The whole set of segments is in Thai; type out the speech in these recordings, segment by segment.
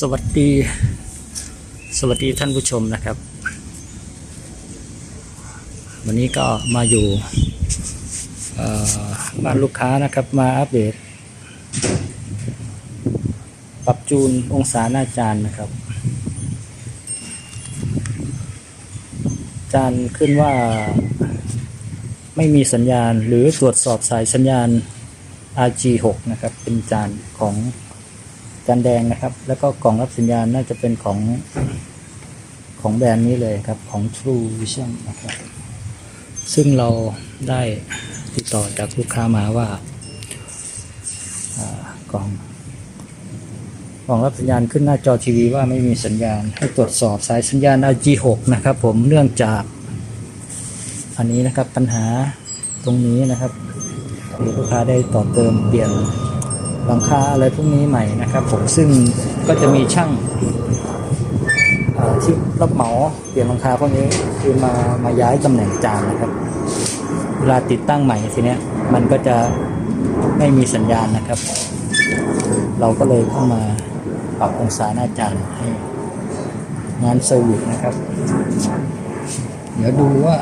สวัสดี สวัสดีท่านผู้ชมนะครับ วันนี้ก็มาอยู่บ้านลูกค้านะครับมาอัปเดต ปรับจูนองศาหน้าจานนะครับ จานขึ้นว่าไม่มีสัญญาณหรือตรวจสอบสายสัญญาณ RG6 นะครับ เป็นจานของ จานแดงนะครับ แล้วก็กล่องรับสัญญาณน่าจะเป็นของของแบรนด์นี้เลยครับของ True Vision นะครับ ซึ่งเราได้ติดต่อจากลูกค้ามาว่าอากล่องกล่องรับสัญญาณขึ้นหน้าจอทีวีว่าไม่มีสัญญาณ ให้ตรวจสอบสายสัญญาณ RG6 นะครับผมเนื่องจาก อันนี้นะครับปัญหาตรงนี้นะครับมีลูกค้าได้ต่อเติมเปลี่ยน หลังคาอะไรพวกนี้ใหม่นะครับ ผมซึ่งก็จะมีช่างที่รับเหมาเปลี่ยนหลังคาพวกนี้คือมามาย้ายตำแหน่งจานนะครับ เวลาติดตั้งใหม่ทีเนี้ยมันก็จะไม่มีสัญญาณนะครับ เราก็เลยเข้ามาปรับองศาหน้าจานให้งานเซอร์วิสนะครับ เดี๋ยวดูว่า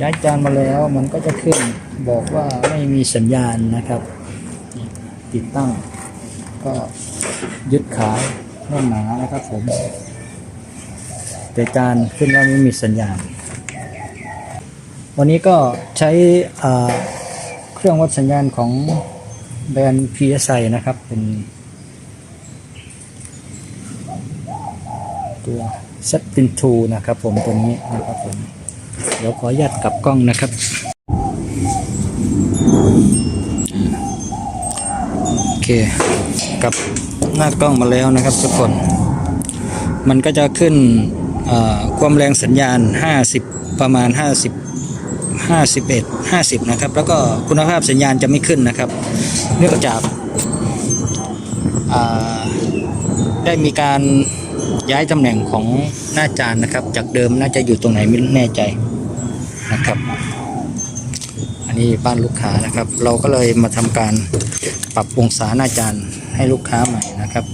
ย้ายจานมาแล้วมันก็จะขึ้นบอกว่าไม่มีสัญญาณนะครับ ติดตั้ง ก็ยึดขาแน่นหนานะครับผม แต่จานขึ้นว่าไม่มีสัญญาณ วันนี้ก็ใช้เครื่องวัดสัญญาณของแบรนด์ PSI นะครับ เป็นตัว s e t p i n 2นะครับผมตัวนี้นะครับผม เดี๋ยวขออนุญาตกลับกล้องนะครับ โอเคกลับหน้ากล้องมาแล้วนะครับทุกคน มันก็จะขึ้นความแรงสัญญาณ 50 ประมาณ 50 51 50 นะครับ แล้วก็คุณภาพสัญญาณจะไม่ขึ้นนะครับเนื่องจากาได้มีการย้ายตำแหน่งของหน้าจานนะครับ จากเดิมน่าจะอยู่ตรงไหนไม่แน่ใจ นะครับ อันนี้บ้านลูกค้านะครับ เราก็เลยมาทำการปรับองศาหน้าจานให้ลูกค้าใหม่นะครับ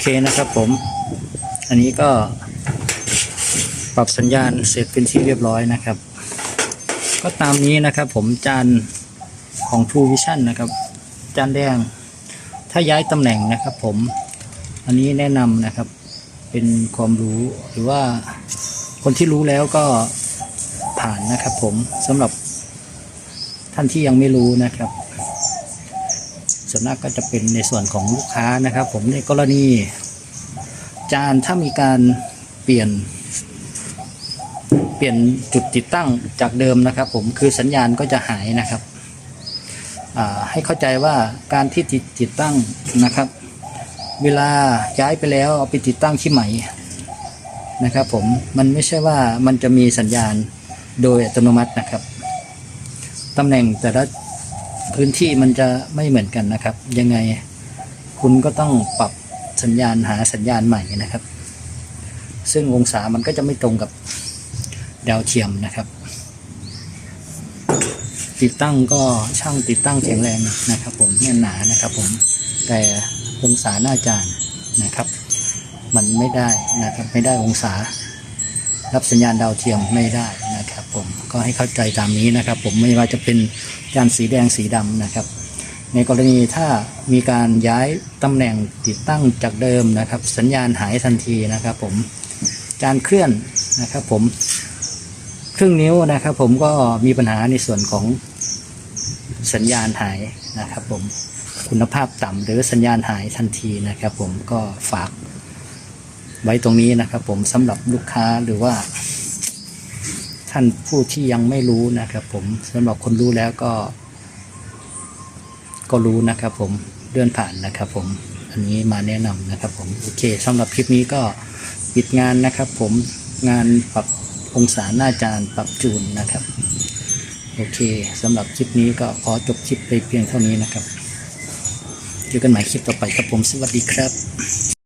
เคนะครับผม อันนี้ก็ปรับสัญญาณเสร็จเป็นที่เรียบร้อยนะครับ ก็ตามนี้นะครับผมจานของ True Vision นะครับ จานแดง ถ้าย้ายตำแหน่งนะครับผม อันนี้แนะนำนะครับ เป็นความรู้หรือว่าคนที่รู้แล้วก็ผ่านนะครับผมสำหรับท่านที่ยังไม่รู้นะครับ ส่วนมากก็จะเป็นในส่วนของลูกค้านะครับ ผมในกรณี จานถ้ามีการเปลี่ยน เปลี่ยนจุดติดตั้งจากเดิมนะครับ ผมคือสัญญาณก็จะหายนะครับให้เข้าใจว่าการที่ติดติดตั้งนะครับ เวลาย้ายไปแล้วเอาไปติดตั้งที่ใหม่นะครับผมมันไม่ใช่ว่ามันจะมีสัญญาณโดยอัตโนมัตินะครับตำแหน่งแต่ละ พื้นที่มันจะไม่เหมือนกันนะครับ ยังไงคุณก็ต้องปรับสัญญาณหาสัญญาณใหม่นะครับ ซึ่งองศามันก็จะไม่ตรงกับดาวเทียมนะครับ ติดตั้งก็ช่างติดตั้งแข็งแรงนะครับ ผมแน่นหนานะครับ ผมแต่องศาหน้าจานนะครับ มันไม่ได้นะครับไม่ได้องศา รับสัญญาณดาวเทียมไม่ได้ ก็ให้เข้าใจตามนี้นะครับ ผมไม่ว่าจะเป็นจานสีแดงสีดำนะครับ ในกรณีถ้ามีการย้ายตำแหน่งติดตั้งจากเดิมนะครับ สัญญาณหายทันทีนะครับ ผมการเคลื่อนนะครับ ผมครึ่งนิ้วนะครับ ผมก็มีปัญหาในส่วนของสัญญาณหายนะครับ ผมคุณภาพต่ำหรือสัญญาณหายทันทีนะครับ ผมก็ฝากไว้ตรงนี้นะครับ ผมสำหรับลูกค้าหรือว่า ท่านผู้ที่ยังไม่รู้นะครับผมสำหรับคนรู้แล้วก็ ก็รู้นะครับผมเลื่อนผ่านนะครับผมอันนี้มาแนะนำนะครับผมโอเคสำหรับคลิปนี้ก็ปิดงานนะครับผมงานปรับองศาหน้าจานปรับจูนนะครับ โอเคสำหรับคลิปนี้ก็ขอจบคลิปไปเพียงเท่านี้นะครับเจอกันใหม่คลิปต่อไปครับผมสวัสดีครับ